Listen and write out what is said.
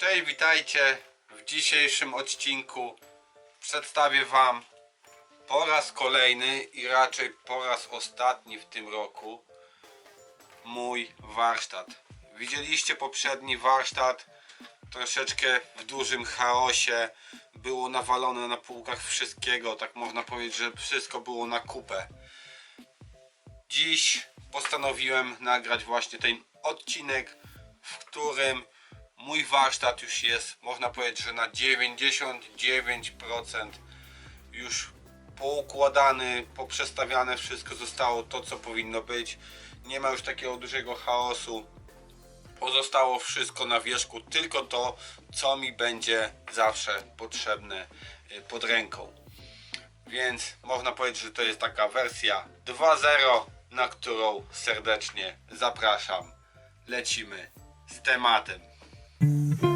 Cześć, witajcie. W dzisiejszym odcinku przedstawię Wam po raz kolejny i raczej po raz ostatni w tym roku mój warsztat. Widzieliście poprzedni warsztat troszeczkę w dużym chaosie. Było nawalone na półkach wszystkiego, tak można powiedzieć, że wszystko było na kupę. Dziś postanowiłem nagrać właśnie ten odcinek, w którym mój warsztat już jest, można powiedzieć, że na 99% już poukładany, poprzestawiane, wszystko zostało to, co powinno być. Nie ma już takiego dużego chaosu. Pozostało wszystko na wierzchu, tylko to, co mi będzie zawsze potrzebne y, pod ręką. Więc można powiedzieć, że to jest taka wersja 2.0, na którą serdecznie zapraszam. Lecimy z tematem. Mm-hmm.